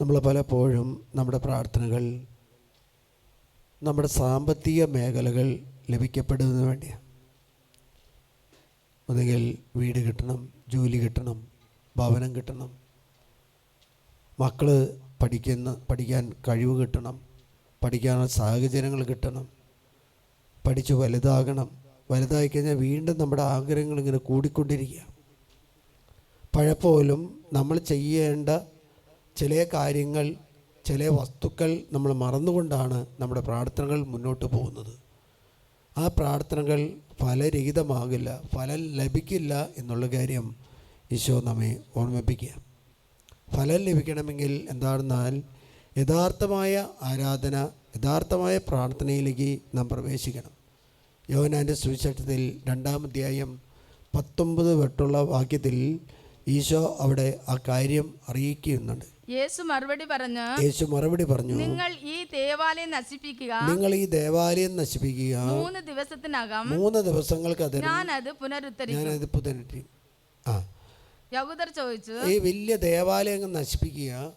നമ്മൾ പലപ്പോഴും നമ്മുടെ പ്രാർത്ഥനകൾ നമ്മുടെ സാമ്പത്തിക മേഖലകൾ ലഭിക്കപ്പെടുന്നതിന് വേണ്ടിയാണ്. ഒന്നുകിൽ വീട് കിട്ടണം ജോലി കിട്ടണം ഭവനം കിട്ടണം മക്കൾ പഠിക്കുന്ന പഠിക്കാൻ കഴിവ് കിട്ടണം പഠിക്കാനുള്ള സാഹചര്യങ്ങൾ കിട്ടണം പഠിച്ച് വലുതാകണം. വലുതായി കഴിഞ്ഞാൽ വീണ്ടും നമ്മുടെ ആഗ്രഹങ്ങൾ ഇങ്ങനെ കൂടിക്കൊണ്ടിരിക്കുക പഴപ്പോലും നമ്മൾ ചെയ്യേണ്ട ചില കാര്യങ്ങൾ ചില വസ്തുക്കൾ നമ്മൾ മറന്നുകൊണ്ടാണ് നമ്മുടെ പ്രാർത്ഥനകൾ മുന്നോട്ട് പോകുന്നത്. ആ പ്രാർത്ഥനകൾ ഫലരഹിതമാകില്ല ഫലം ലഭിക്കില്ല എന്നുള്ള കാര്യം ഈശോ നമ്മെ ഓർമ്മിപ്പിക്കുക. ഫലം ലഭിക്കണമെങ്കിൽ എന്താണെന്നാൽ യഥാർത്ഥമായ ആരാധന യഥാർത്ഥമായ പ്രാർത്ഥനയിലേക്ക് നാം പ്രവേശിക്കണം. യോനാന്റെ സുവിശേഷത്തിൽ രണ്ടാം അധ്യായം പത്തൊമ്പത് വെട്ടുള്ള വാക്യത്തിൽ ഈശോ അവിടെ ആ കാര്യം അറിയിക്കുന്നുണ്ട്. യേശു മറുപടി പറഞ്ഞു യേശു മറുപടി പറഞ്ഞു നിങ്ങൾ ഈ ദേവാലയം നശിപ്പിക്കുക. നിങ്ങൾ ഈ ദേവാലയം നശിപ്പിക്കുക. മൂന്ന് ദിവസത്തിനകം മൂന്ന് ദിവസങ്ങൾക്ക് അതിന് ഞാനത് പുനരുദ്ധരിക്കും. ഞാനത് പുതുക്കി ആ. യഹൂദർ ചോദിച്ചു ഈ വലിയ ദേവാലയം നശിപ്പിക്കുക.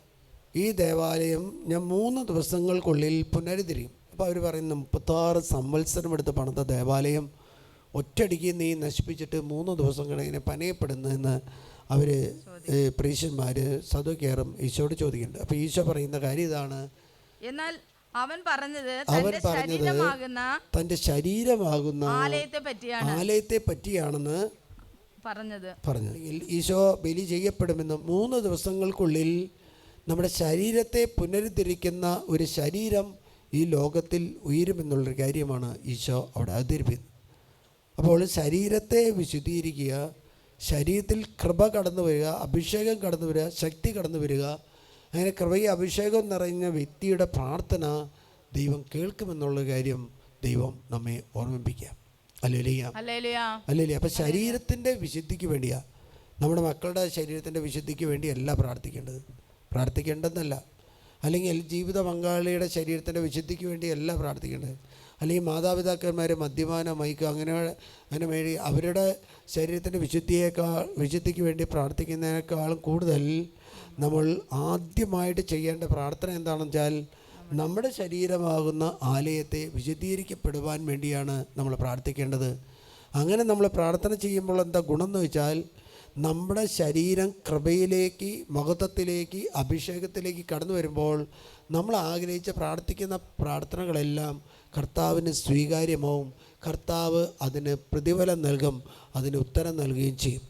ഈ ദേവാലയം ഞാൻ മൂന്ന് ദിവസങ്ങൾക്കുള്ളിൽ പുനരുദ്ധരിക്കും. അപ്പോൾ അവർ പറയുന്നു മുപ്പത്താറ് സംവത്സരം എടുത്ത് പണിത ദേവാലയം ഒറ്റയടിക്ക് നീ നശിപ്പിച്ചിട്ട് മൂന്ന് ദിവസം കഴിഞ്ഞ് പനയപ്പെടുന്നതെന്ന് അവർ പ്രീശന്മാർ സദുക്കേറും ഈശോട് ചോദിക്കുന്നുണ്ട്. അപ്പോൾ ഈശോ പറയുന്ന കാര്യം ഇതാണ്. എന്നാൽ അവൻ പറഞ്ഞത് അവൻ തന്റെ പറഞ്ഞത് ശരീരമാകുന്ന തന്റെ ശരീരമാകുന്ന ആലയത്തെ പറ്റിയാണ് ആലയത്തെ പറ്റിയാണെന്ന് പറഞ്ഞത്. പറഞ്ഞത് ഈശോ ബലി ചെയ്യപ്പെടുമെന്ന് മൂന്ന് ദിവസങ്ങൾക്കുള്ളിൽ നമ്മുടെ ശരീരത്തെ പുനരുദ്ധരിക്കുന്ന ഒരു ശരീരം ഈ ലോകത്തിൽ ഉയരുമെന്നുള്ളൊരു കാര്യമാണ് ഈശോ അവിടെ അവതരിപ്പിക്കുന്നത്. അപ്പോൾ ശരീരത്തെ വിശുദ്ധീകരിക്കുക ശരീരത്തിൽ കൃപ കടന്നു വരിക അഭിഷേകം കടന്നു വരിക ശക്തി കടന്നു വരിക അങ്ങനെ കൃപയെ അഭിഷേകം നിറഞ്ഞ വ്യക്തിയുടെ പ്രാർത്ഥന ദൈവം കേൾക്കുമെന്നുള്ള കാര്യം ദൈവം നമ്മെ ഓർമ്മിപ്പിക്കാം അല്ലേലിയ അല്ലേലിയ അല്ലല്ലേ അപ്പം ശരീരത്തിന്റെ വിശുദ്ധിക്ക് വേണ്ടിയാ. നമ്മുടെ മക്കളുടെ ശരീരത്തിന്റെ വിശുദ്ധിക്ക് വേണ്ടിയല്ല പ്രാർത്ഥിക്കേണ്ടത്. പ്രാർത്ഥിക്കേണ്ടതെന്നല്ല. അല്ലെങ്കിൽ ജീവിത പങ്കാളിയുടെ ശരീരത്തിന്റെ വിശുദ്ധിക്ക് വേണ്ടിയല്ല പ്രാർത്ഥിക്കേണ്ടത്. അല്ലെങ്കിൽ മാതാപിതാക്കന്മാർ മദ്യപാനം മയക്കുക അങ്ങനെ അങ്ങനെ വേണ്ടി അവരുടെ ശരീരത്തിന്റെ വിശുദ്ധിയേക്കാൾ വിശുദ്ധിക്ക് വേണ്ടി പ്രാർത്ഥിക്കുന്നതിനേക്കാളും കൂടുതൽ നമ്മൾ ആദ്യമായിട്ട് ചെയ്യേണ്ട പ്രാർത്ഥന എന്താണെന്ന് വെച്ചാൽ നമ്മുടെ ശരീരമാകുന്ന ആലയത്തെ വിശുദ്ധീകരിക്കപ്പെടുവാൻ വേണ്ടിയാണ് നമ്മൾ പ്രാർത്ഥിക്കേണ്ടത്. അങ്ങനെ നമ്മൾ പ്രാർത്ഥന ചെയ്യുമ്പോൾ എന്താ ഗുണം എന്ന് വെച്ചാൽ നമ്മുടെ ശരീരം കൃപയിലേക്ക് മഹത്വത്തിലേക്ക് അഭിഷേകത്തിലേക്ക് കടന്നു വരുമ്പോൾ നമ്മൾ ആഗ്രഹിച്ച പ്രാർത്ഥിക്കുന്ന പ്രാർത്ഥനകളെല്ലാം കർത്താവിന് സ്വീകാര്യമാവും. കർത്താവ് അതിന് പ്രതിഫലം നൽകും അതിന് ഉത്തരം നൽകുകയും ചെയ്യും.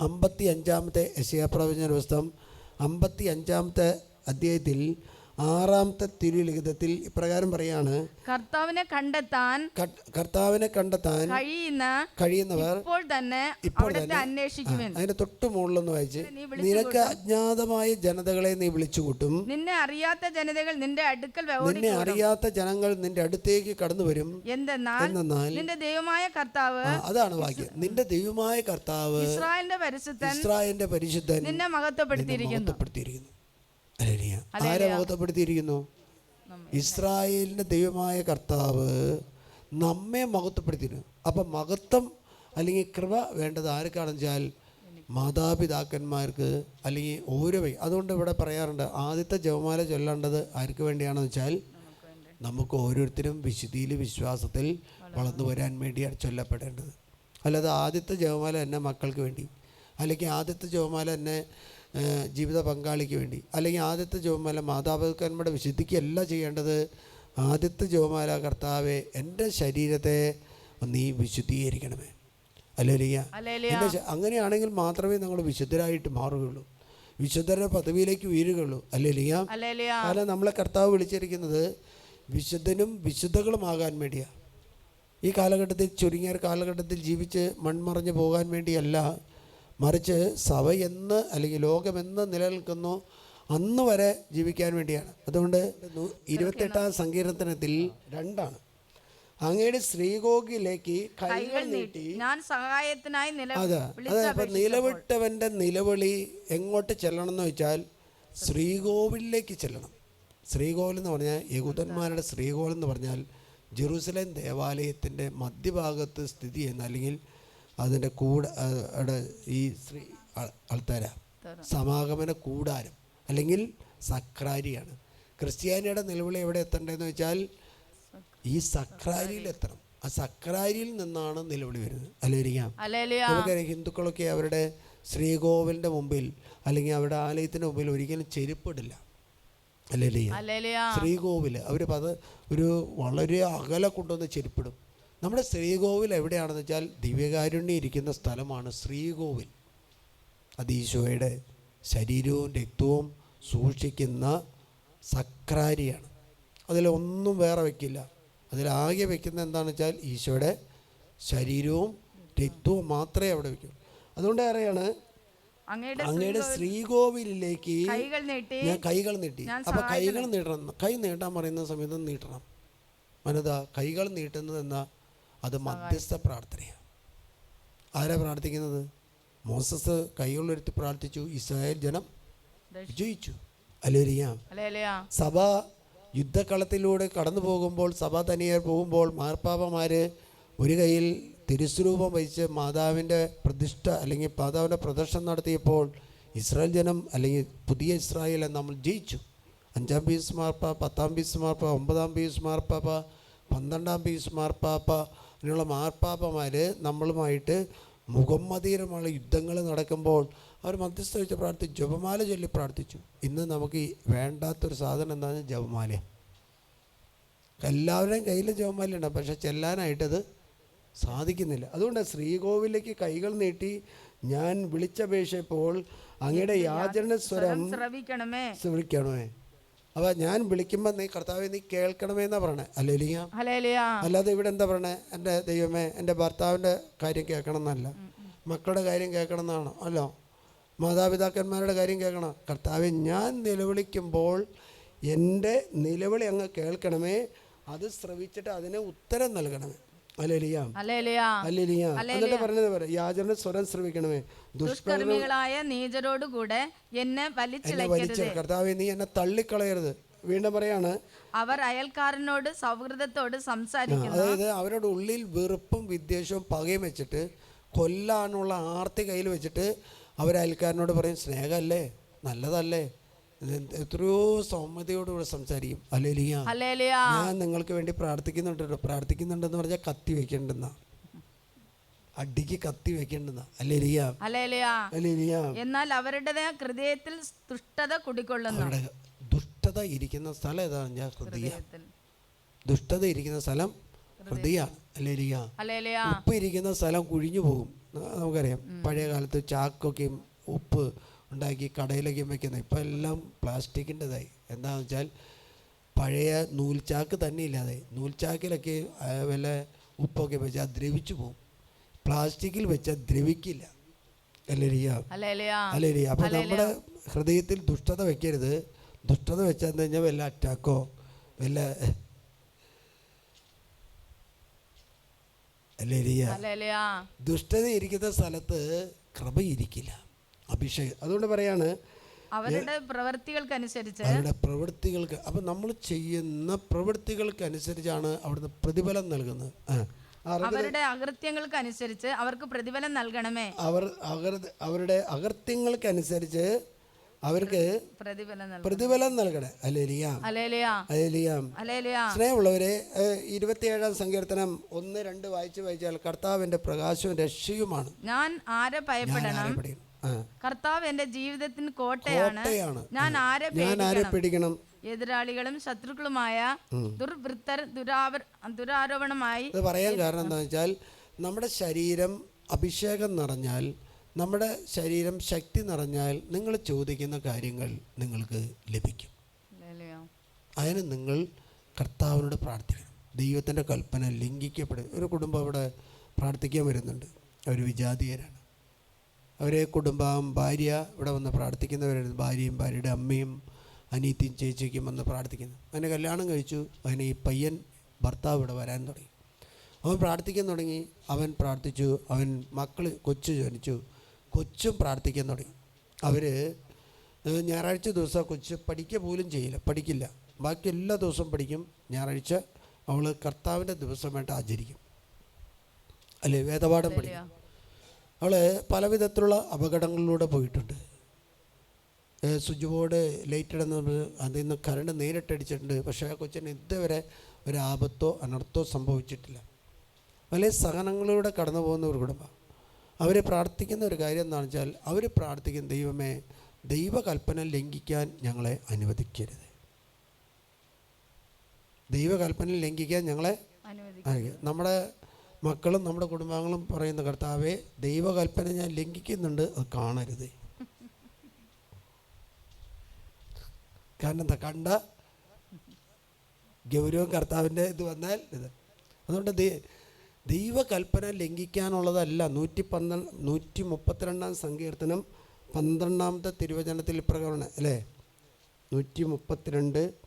അമ്പത്തി അഞ്ചാമത്തെ യശയാപ്രവചന പുസ്തകം അമ്പത്തി അഞ്ചാമത്തെ അധ്യായത്തിൽ ആറാമത്തെ തിരുലിഖിതത്തിൽ ഇപ്രകാരം പറയാണ്. കർത്താവിനെ കണ്ടെത്താൻ കർത്താവിനെ കണ്ടെത്താൻ കഴിയുന്ന കഴിയുന്നവർ ഇപ്പോൾ തന്നെ ഇപ്പോൾ തന്നെ അതിന്റെ തൊട്ട് മുകളിലൊന്ന് വായിച്ച് നിനക്ക് അജ്ഞാതമായ ജനതകളെ നീ വിളിച്ചുകൂട്ടും. നിന്നെ അറിയാത്ത ജനതകൾ നിന്റെ അടുക്കൽ നിന്നെ അറിയാത്ത ജനങ്ങൾ നിന്റെ അടുത്തേക്ക് കടന്നു വരും. എന്തെന്നാൽ നിന്റെ ദൈവമായ കർത്താവ് അതാണ് വാക്യം. നിന്റെ ദൈവമായ കർത്താവ് ഇസ്രായേലിന്റെ പരിശുദ്ധൻ ഇസ്രായേലിന്റെ പരിശുദ്ധൻ നിന്നെ മഹത്വപ്പെടുത്തിയിരിക്കുന്നു. മഹത്വപ്പെടുത്തിയിരിക്കുന്നു. ആരെ മഹത്വപ്പെടുത്തിയിരിക്കുന്നു ഇസ്രായേലിന്റെ ദൈവമായ കർത്താവ് നമ്മെ മഹത്വപ്പെടുത്തിയിരുന്നു അപ്പം മഹത്വം അല്ലെങ്കിൽ കൃപ വേണ്ടത് ആർക്കാണെന്ന് വെച്ചാൽ മാതാപിതാക്കന്മാർക്ക് അല്ലെങ്കിൽ ഓരോ വൈ അതുകൊണ്ട് ഇവിടെ പറയാറുണ്ട് ആദ്യത്തെ ജവമാല ചൊല്ലേണ്ടത് ആർക്ക് വേണ്ടിയാണെന്ന് വെച്ചാൽ നമുക്ക് ഓരോരുത്തരും വിശുദ്ധിയിൽ വിശ്വാസത്തിൽ വളർന്നു വരാൻ വേണ്ടിയാണ് ചൊല്ലപ്പെടേണ്ടത്. അല്ലാതെ ആദ്യത്തെ ജവമാല തന്നെ മക്കൾക്ക് വേണ്ടി. അല്ലെങ്കിൽ ആദ്യത്തെ ജവമാല എന്നെ ഏഹ്, ജീവിത പങ്കാളിക്ക് വേണ്ടി. അല്ലെങ്കിൽ ആദ്യത്തെ ജോമാല മാതാപിതാക്കന്മാരുടെ വിശുദ്ധിക്കല്ല ചെയ്യേണ്ടത്. ആദ്യത്തെ ജോമാല കർത്താവെ എന്റെ ശരീരത്തെ നീ വിശുദ്ധീകരിക്കണമേ. അല്ലേലിയ എന്റെ അങ്ങനെയാണെങ്കിൽ മാത്രമേ നമ്മൾ വിശുദ്ധരായിട്ട് മാറുകയുള്ളൂ. വിശുദ്ധരുടെ പദവിയിലേക്ക് ഉയരുകയുള്ളൂ. അല്ലേലിയ അല്ല കാരണം നമ്മളെ കർത്താവ് വിളിച്ചിരിക്കുന്നത് വിശുദ്ധനും വിശുദ്ധകളുമാകാൻ വേണ്ടിയാണ് ഈ കാലഘട്ടത്തിൽ ചുരുങ്ങിയ കാലഘട്ടത്തിൽ ജീവിച്ച് മൺമറഞ്ഞു പോകാൻ വേണ്ടിയല്ല. മറിച്ച് സഭ എന്ന് അല്ലെങ്കിൽ ലോകമെന്ന് നിലനിൽക്കുന്നു അന്ന് വരെ ജീവിക്കാൻ വേണ്ടിയാണ്. അതുകൊണ്ട് ഇരുപത്തെട്ടാം സങ്കീർത്തനത്തിൽ രണ്ടാണ്. അങ്ങയുടെ ശ്രീകോകിലേക്ക് കൈകൾ നീട്ടി. ഞാൻ സഹായത്തിനായി അതെ അതെ അപ്പം നിലവിട്ടവന്റെ നിലവിളി എങ്ങോട്ട് ചെല്ലണം എന്ന് വെച്ചാൽ ശ്രീകോവിലേക്ക് ചെല്ലണം. ശ്രീകോവിൽ എന്ന് പറഞ്ഞാൽ യഹൂദന്മാരുടെ ശ്രീകോവിൽ എന്ന് പറഞ്ഞാൽ ജെറൂസലേം ദേവാലയത്തിന്റെ മധ്യഭാഗത്ത് സ്ഥിതി ചെയ്യുന്ന അല്ലെങ്കിൽ അതിന്റെ കൂടെ ഈ ശ്രീ ആൾത്താര അൾത്താര സമാഗമന കൂടാരം അല്ലെങ്കിൽ സക്രാരിയാണ്. ക്രിസ്ത്യാനിയുടെ നിലവിളി എവിടെ എത്തണ്ടതെന്ന് വെച്ചാൽ ഈ സക്രാരിയിൽ എത്തണം. ആ സക്രാരിയിൽ നിന്നാണ് നിലവിളി വരുന്നത്. അല്ലേരിക്കാം നമുക്ക് നമുക്കറിയാം ഹിന്ദുക്കളൊക്കെ അവരുടെ ശ്രീകോവിലിന്റെ മുമ്പിൽ അല്ലെങ്കിൽ അവരുടെ ആലയത്തിന്റെ മുമ്പിൽ ഒരിക്കലും ചെരുപ്പിടില്ല. അല്ലേ ശ്രീകോവിൽ അവർ അത് ഒരു വളരെ അകലെ കൊണ്ടുവന്ന് ചെരുപ്പിടും. നമ്മുടെ ശ്രീകോവിൽ എവിടെയാണെന്ന് വെച്ചാൽ ദിവ്യകാരുണ്യം ഇരിക്കുന്ന സ്ഥലമാണ് ശ്രീകോവിൽ. അത് ഈശോയുടെ ശരീരവും രക്തവും സൂക്ഷിക്കുന്ന സക്രാരിയാണ്. അതിലൊന്നും വേറെ വയ്ക്കില്ല അതിലാകെ വെക്കുന്ന എന്താണെന്ന് വെച്ചാൽ ഈശോയുടെ ശരീരവും രക്തവും മാത്രമേ അവിടെ വയ്ക്കൂ അതുകൊണ്ട് ഏറെയാണ് അങ്ങയുടെ ശ്രീകോവിലേക്ക് കൈകൾ നീട്ടി ഞാൻ കൈകൾ നീട്ടി. അപ്പൊ കൈകൾ നീട്ടണം. കൈ നീട്ടാൻ പറയുന്ന സമയത്ത് നീട്ടണം. മനതാ കൈകൾ നീട്ടുന്നത് എന്നാ അത് മധ്യസ്ഥ പ്രാർത്ഥനയാണ്. ആരാ പ്രാർത്ഥിക്കുന്നത്? മോസസ് കൈകളിലെടുത്ത് പ്രാർത്ഥിച്ചു. ഇസ്രായേൽ ജനം വിജയിച്ചു. അല്ലേരിയാം അലേലിയ. സഭ യുദ്ധക്കളത്തിലൂടെ കടന്നു പോകുമ്പോൾ സഭ തനിയെ പോകുമ്പോൾ മാർപ്പാപ്പമാർ ഒരു കയ്യിൽ തിരുസ്വരൂപം വഹിച്ച് മാതാവിന്റെ പ്രതിഷ്ഠ അല്ലെങ്കിൽ മാതാവിന്റെ പ്രദർശനം നടത്തിയപ്പോൾ ഇസ്രായേൽ ജനം അല്ലെങ്കിൽ പുതിയ ഇസ്രായേലെ നമ്മൾ ജയിച്ചു. അഞ്ചാം പീസ് മാർപ്പാപ്പ പത്താം പീസ് മാർപ്പാപ്പ ഒമ്പതാം പീസ് മാർപ്പാപ്പ പന്ത്രണ്ടാം പീസ് മാർപ്പാപ്പ അങ്ങനെയുള്ള മാർപ്പാപ്പമാർ നമ്മളുമായിട്ട് മുഖമ്മതീരമുള്ള യുദ്ധങ്ങൾ നടക്കുമ്പോൾ അവർ മധ്യസ്ഥ വെച്ച് പ്രാർത്ഥിച്ചു. ജപമാല ചൊല്ലി പ്രാർത്ഥിച്ചു. ഇന്ന് നമുക്ക് ഈ വേണ്ടാത്തൊരു സാധനം എന്താണെന്ന് ജപമാല. എല്ലാവരുടെയും കയ്യിൽ ജപമാലയുണ്ട്. പക്ഷെ ചെല്ലാനായിട്ടത് സാധിക്കുന്നില്ല. അതുകൊണ്ട് ശ്രീകോവിലേക്ക് കൈകൾ നീട്ടി ഞാൻ വിളിച്ചപേക്ഷയപ്പോൾ അങ്ങയുടെ യാചന സ്വരം ശ്രവിക്കണമേ. വിളിക്കണമേ അപ്പോൾ ഞാൻ വിളിക്കുമ്പോ നീ കർത്താവെ നീ കേൾക്കണമേ എന്നാ പറയണേ. അല്ലെങ്കിൽ ഹലേലിയ അല്ലാതെ ഇവിടെ എന്താ പറഞ്ഞേ എന്റെ ദൈവമേ എന്റെ ഭർത്താവിന്റെ കാര്യം കേൾക്കണം എന്നല്ല. മക്കളുടെ കാര്യം കേൾക്കണം എന്നാണോ. അല്ലോ? മാതാപിതാക്കന്മാരുടെ കാര്യം കേൾക്കണം. കർത്താവെ ഞാൻ നിലവിളിക്കുമ്പോൾ എന്റെ നിലവിളി അങ്ങ് കേൾക്കണമേ. അത് ശ്രവിച്ചിട്ട് അതിന് ഉത്തരം നൽകണമേ. അല്ലേലിയാം അല്ലേലിയാം എന്നിട്ട് പറഞ്ഞത് പറയാം യാചന സ്വരം ശ്രവിക്കണമേ. ദുഷ്കർമ്മികളായ നീചരോടുകൂടെ കൂടെ എന്നെ വലിച്ചിളക്കരുത് വലിച്ച കർത്താവെ നീ എന്നെ തള്ളിക്കളയരുത്. വീണ്ടും പറയാണ് അവർ അയൽക്കാരനോട് സൗഹൃദത്തോട് സംസാരിക്കുന്നു. അതായത് അവരുടെ ഉള്ളിൽ വെറുപ്പും വിദ്വേഷവും പകയും വെച്ചിട്ട് കൊല്ലാനുള്ള ആർത്തി കയ്യിൽ വെച്ചിട്ട് അവർ അയൽക്കാരനോട് പറയും സ്നേഹമല്ലേ? നല്ലതല്ലേ? എത്രയോ സൗമ്യതയോടുകൂടെ സംസാരിക്കും. അലേലിയ ഞാൻ നിങ്ങൾക്ക് വേണ്ടി പ്രാർത്ഥിക്കുന്നുണ്ട്. പ്രാർത്ഥിക്കുന്നുണ്ടെന്ന് പറഞ്ഞാൽ കത്തി വെക്കേണ്ടെന്ന. അടിക്ക് കത്തി വെക്കേണ്ടെന്ന. അലേലിയ അലേലിയ. എന്നാൽ അവരുടെ ഹൃദയത്തിൽ ദുഷ്ടത കുടികൊള്ളുന്നു ദുഷ്ടത ഇരിക്കുന്ന സ്ഥലം ഏതാണ് ഞാൻ ഹൃദയ. ദുഷ്ടത ഇരിക്കുന്ന സ്ഥലം ഹൃദയ. അലേലിയ. ഉപ്പ് ഇരിക്കുന്ന സ്ഥലം കുഴിഞ്ഞു പോകും. നമുക്കറിയാം. പഴയ കാലത്ത് ചാക്കൊക്കെയും ഉപ്പ് ഉണ്ടാക്കി കടയിലേക്ക് വെക്കുന്നത് ഇപ്പം എല്ലാം പ്ലാസ്റ്റിക്കിന്റെതായി. എന്താണെന്ന് വെച്ചാൽ പഴയ നൂൽച്ചാക്ക് തന്നെ ഇല്ലാതെ നൂൽച്ചാക്കിലൊക്കെ വല്ല ഉപ്പൊക്കെ വെച്ചാൽ ദ്രവിച്ചു പോകും പ്ലാസ്റ്റിക്കിൽ വെച്ചാൽ ദ്രവിക്കില്ല. അല്ലേരിയ അപ്പം നമ്മുടെ ഹൃദയത്തിൽ ദുഷ്ടത വെക്കരുത്. ദുഷ്ടത വെച്ചാൽ കഴിഞ്ഞാൽ വല്ല അറ്റാക്കോ വല്ല ദുഷ്ടത ഇരിക്കുന്ന സ്ഥലത്ത് കൃപയിരിക്കില്ല അഭിഷേകം. അതുകൊണ്ട് പറയാണ് അവരുടെ പ്രവൃത്തികൾക്കനുസരിച്ച് അവരുടെ പ്രവൃത്തികൾക്ക് അപ്പം നമ്മൾ ചെയ്യുന്ന പ്രവൃത്തികൾക്കനുസരിച്ചാണ് അവിടുന്ന് പ്രതിഫലം നൽകുന്നത്. അവരുടെ അകൃത്യങ്ങൾക്ക് അനുസരിച്ച് അവർക്ക് പ്രതിഫലം നൽകണമേ. അവർ അവരുടെ അകൃത്യങ്ങൾക്ക് അനുസരിച്ച് അവർക്ക് പ്രതിഫലം നൽകണേ. അലേലിയാം. അലേലിയാം. അല്ലേലിയാം സ്നേഹമുള്ളവരെ ഇരുപത്തിയേഴാം സങ്കീർത്തനം ഒന്ന് രണ്ട് വായിച്ചു വായിച്ചാൽ കർത്താവിന്റെ പ്രകാശവും രക്ഷയുമാണ്. ഞാൻ ആരെ ഭയപ്പെടണം? കർത്താവ് എന്റെ ജീവിതത്തിന് കോട്ടയാണ്. ഞാൻ ആരെ ഞാൻ ആരെ പിടിക്കണം? എതിരാളികളും ശത്രുക്കളുമായ ദുർവൃത്തർ ദുരാവർ ദുരാരോപണമായി ഇത് പറയാൻ കാരണം എന്താണെന്ന് വെച്ചാൽ നമ്മുടെ ശരീരം അഭിഷേകം നിറഞ്ഞാൽ നമ്മുടെ ശരീരം ശക്തി നിറഞ്ഞാൽ നിങ്ങൾ ചോദിക്കുന്ന കാര്യങ്ങൾ നിങ്ങൾക്ക് ലഭിക്കും. അതിന് നിങ്ങൾ കർത്താവിനോട് പ്രാർത്ഥിക്കണം. ദൈവത്തിന്റെ കൽപ്പന ലംഘിക്കപ്പെടും ഒരു കുടുംബം അവിടെ പ്രാർത്ഥിക്കാൻ വരുന്നുണ്ട്. അവർ വിജാതീയരാണ് അവരെ കുടുംബം ഭാര്യ ഇവിടെ വന്ന് പ്രാർത്ഥിക്കുന്നവരായിരുന്നു ഭാര്യയും ഭാര്യയുടെ അമ്മയും അനീത്തിയും ചേച്ചിക്കും വന്ന് പ്രാർത്ഥിക്കുന്നു. അങ്ങനെ കല്യാണം കഴിച്ചു. അങ്ങനെ ഈ പയ്യൻ ഭർത്താവ് ഇവിടെ വരാൻ തുടങ്ങി. അവൻ പ്രാർത്ഥിക്കാൻ തുടങ്ങി. അവൻ പ്രാർത്ഥിച്ചു. അവൻ മക്കൾ കൊച്ചു ജനിച്ചു. കൊച്ചും പ്രാർത്ഥിക്കാൻ തുടങ്ങി. അവർ ഞായറാഴ്ച ദിവസം കൊച്ച് പഠിക്കുക പോലും ചെയ്യില്ല. പഠിക്കില്ല. ബാക്കി എല്ലാ ദിവസവും പഠിക്കും. ഞായറാഴ്ച അവൾ കർത്താവിന്റെ ദിവസമായിട്ട് ആചരിക്കും. അല്ലേ? വേദപാഠം പഠിക്കും. അവൾ പല വിധത്തിലുള്ള അപകടങ്ങളിലൂടെ പോയിട്ടുണ്ട്. സ്വിച്ച് ബോർഡ് ലൈറ്റ് ഇടുന്ന അതിൽ നിന്ന് കറണ്ട് നേരിട്ടടിച്ചിട്ടുണ്ട്. പക്ഷേ ആ കൊച്ചിന് ഇതുവരെ ഒരു ആപത്തോ അനർത്ഥോ സംഭവിച്ചിട്ടില്ല. വലിയ സഹനങ്ങളിലൂടെ കടന്നു പോകുന്ന ഒരു കുടുംബം. അവർ പ്രാർത്ഥിക്കുന്ന ഒരു കാര്യം എന്താണെന്ന് വെച്ചാൽ അവർ പ്രാർത്ഥിക്കുന്ന ദൈവമേ ദൈവകൽപ്പന ലംഘിക്കാൻ ഞങ്ങളെ അനുവദിക്കരുത്. ദൈവകൽപ്പന ലംഘിക്കാൻ ഞങ്ങളെ നമ്മുടെ മക്കളും നമ്മുടെ കുടുംബാംഗങ്ങളും പറയുന്ന കർത്താവെ ദൈവകൽപ്പന ഞാൻ ലംഘിക്കുന്നുണ്ട്. അത് കാണരുത്. കാരണം എന്താ? കണ്ട ഗൗരവം കർത്താവിന്റെ ഇത് വന്നാൽ ഇത്. അതുകൊണ്ട് ദൈവകൽപ്പന ലംഘിക്കാനുള്ളതല്ല. നൂറ്റി പന്ത്രണ്ട് നൂറ്റി മുപ്പത്തിരണ്ടാം സങ്കീർത്തനം പന്ത്രണ്ടാമത്തെ തിരുവചനത്തിൽ പ്രകടനം അല്ലേ? നൂറ്റി മുപ്പത്തിരണ്ട്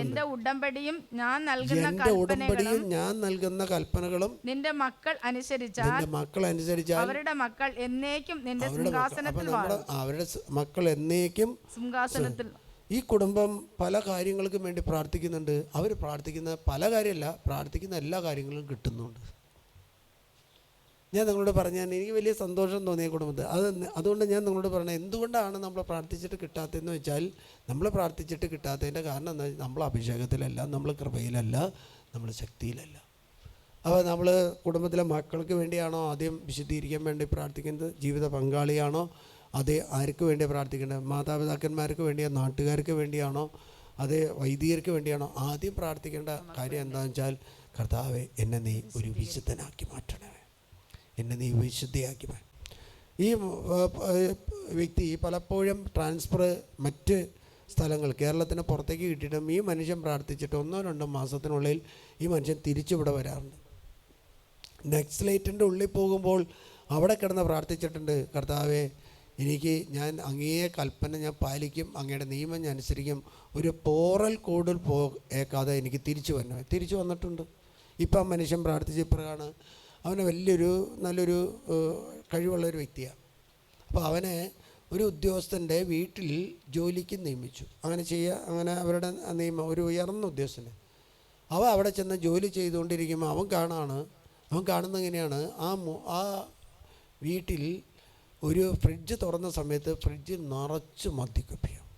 എന്റെ ഉടമ്പടിയും ഞാൻ നൽകുന്ന ഉടമ്പടിയും കൽപ്പനകളും ഞാൻ നൽകുന്ന കൽപ്പനകളും നിന്റെ മക്കൾ അനുസരിച്ചാൽ നിന്റെ മക്കൾ അനുസരിച്ചാൽ അവരുടെ മക്കൾ എന്നേക്കും നിന്റെ സിംഹാസനത്തിൽ അവരുടെ മക്കൾ എന്നേക്കും സിംഹാസനത്തിൽ ഈ കുടുംബം പല കാര്യങ്ങൾക്കും വേണ്ടി പ്രാർത്ഥിക്കുന്നുണ്ട്. അവർ പ്രാർത്ഥിക്കുന്ന പല കാര്യമല്ല പ്രാർത്ഥിക്കുന്ന എല്ലാ കാര്യങ്ങളും കിട്ടുന്നുണ്ട്. ഞാൻ നിങ്ങളോട് പറഞ്ഞാൽ എനിക്ക് വലിയ സന്തോഷം തോന്നിയ കുടുംബത്തിൽ. അത് അതുകൊണ്ട് ഞാൻ നിങ്ങളോട് പറഞ്ഞത് എന്തുകൊണ്ടാണ് നമ്മൾ പ്രാർത്ഥിച്ചിട്ട് കിട്ടാത്തതെന്ന് വെച്ചാൽ നമ്മൾ പ്രാർത്ഥിച്ചിട്ട് കിട്ടാത്തതിന്റെ കാരണം എന്താ നമ്മൾ അഭിഷേകത്തിലല്ല നമ്മൾ കൃപയിലല്ല നമ്മൾ ശക്തിയിലല്ല. അപ്പോൾ നമ്മൾ കുടുംബത്തിലെ മക്കൾക്ക് വേണ്ടിയാണോ ആദ്യം വിശുദ്ധീകരിക്കാൻ വേണ്ടി പ്രാർത്ഥിക്കുന്നത്? ജീവിത പങ്കാളിയാണോ? അതേ ആർക്ക് വേണ്ടി പ്രാർത്ഥിക്കേണ്ടത്? മാതാപിതാക്കന്മാർക്ക് വേണ്ടിയോ? നാട്ടുകാർക്ക് വേണ്ടിയാണോ? അതേ വൈദികർക്ക് വേണ്ടിയാണോ? ആദ്യം പ്രാർത്ഥിക്കേണ്ട കാര്യം എന്താണെന്ന് വെച്ചാൽ കർത്താവെ എന്നെ നീ ഒരു വിശുദ്ധനാക്കി മാറ്റണമേ. എന്നെ നീ വിശുദ്ധിയാക്കി ഈ വ്യക്തി പലപ്പോഴും ട്രാൻസ്ഫർ മറ്റ് സ്ഥലങ്ങൾ കേരളത്തിന് പുറത്തേക്ക് കിട്ടിയിട്ടും ഈ മനുഷ്യൻ പ്രാർത്ഥിച്ചിട്ട് ഒന്നോ രണ്ടോ മാസത്തിനുള്ളിൽ ഈ മനുഷ്യൻ തിരിച്ചിവിടെ വരാറുണ്ട്. നെക്സ്ലേറ്റിന്റെ ഉള്ളിൽ പോകുമ്പോൾ അവിടെ കിടന്ന് പ്രാർത്ഥിച്ചിട്ടുണ്ട് കർത്താവെ എനിക്ക് ഞാൻ അങ്ങേയെ കൽപ്പന ഞാൻ പാലിക്കും അങ്ങയുടെ നിയമം ഞാൻ അനുസരിക്കും. ഒരു പോറൽ കൂടുതൽ പോ ഏക്കാതെ എനിക്ക് തിരിച്ചു വരണം തിരിച്ചു വന്നിട്ടുണ്ട്. ഇപ്പം മനുഷ്യൻ പ്രാർത്ഥിച്ച ഇപ്പോഴാണ് അവന് വലിയൊരു നല്ലൊരു കഴിവുള്ള ഒരു വ്യക്തിയാണ്. അപ്പോൾ അവനെ ഒരു ഉദ്യോഗസ്ഥന്റെ വീട്ടിൽ ജോലിക്ക് നിയമിച്ചു. അങ്ങനെ ചെയ്യുക അങ്ങനെ അവരുടെ നിയമം ഒരു ഉയർന്ന ഉദ്യോഗസ്ഥനെ. അവൻ അവിടെ ചെന്ന് ജോലി ചെയ്തുകൊണ്ടിരിക്കുമ്പോൾ അവൻ കാണാണ് അവൻ കാണുന്നത് എങ്ങനെയാണ്? ആ ആ വീട്ടിൽ ഒരു ഫ്രിഡ്ജ് തുറന്ന സമയത്ത് ഫ്രിഡ്ജ് നിറച്ച് മദ്യക്കുപ്പിയാണ്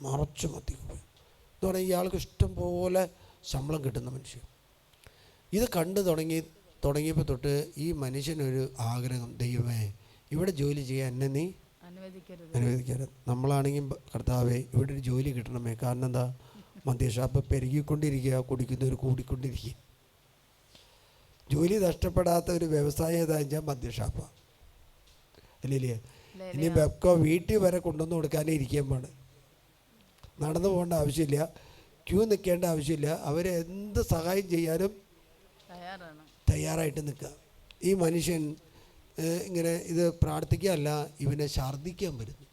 നിറച്ച് മദ്യക്കുപ്പി എന്ന് പറഞ്ഞാൽ ഇയാൾക്ക് ഇഷ്ടം പോലെ ശമ്പളം കിട്ടുന്ന മനുഷ്യൻ. ഇത് കണ്ടു തുടങ്ങി തുടങ്ങിയപ്പോൾ തൊട്ട് ഈ മനുഷ്യനൊരു ആഗ്രഹം ദൈവമേ ഇവിടെ ജോലി ചെയ്യാൻ എന്നെ നീ അനുവദിക്കരുത്. നമ്മളാണെങ്കിൽ കർത്താവേ ഇവിടെ ഒരു ജോലി കിട്ടണമേ. കാരണം എന്താ? മദ്യഷാപ്പ് പെരുകിക്കൊണ്ടിരിക്കുക കുടിക്കുന്നവർ കൂടിക്കൊണ്ടിരിക്കുക. ജോലി നഷ്ടപ്പെടാത്ത ഒരു വ്യവസായം ഏതാ വെച്ചാൽ മദ്യഷാപ്പാണ് അല്ലേ ഇനി വെക്കോ വീട്ടിൽ വരെ കൊണ്ടുവന്ന് കൊടുക്കാനേ ഇരിക്കാൻ പാട്. നടന്നു പോകേണ്ട ആവശ്യമില്ല. ക്യൂ നിൽക്കേണ്ട ആവശ്യമില്ല. അവരെ എന്ത് സഹായം ചെയ്യാനും തയ്യാറാണ്. തയ്യാറായിട്ട് നിൽക്കുക. ഈ മനുഷ്യൻ ഇങ്ങനെ ഇത് പ്രാർത്ഥിക്കുകയല്ല ഇവനെ ഛർദ്ദിക്കാൻ വരുന്നു.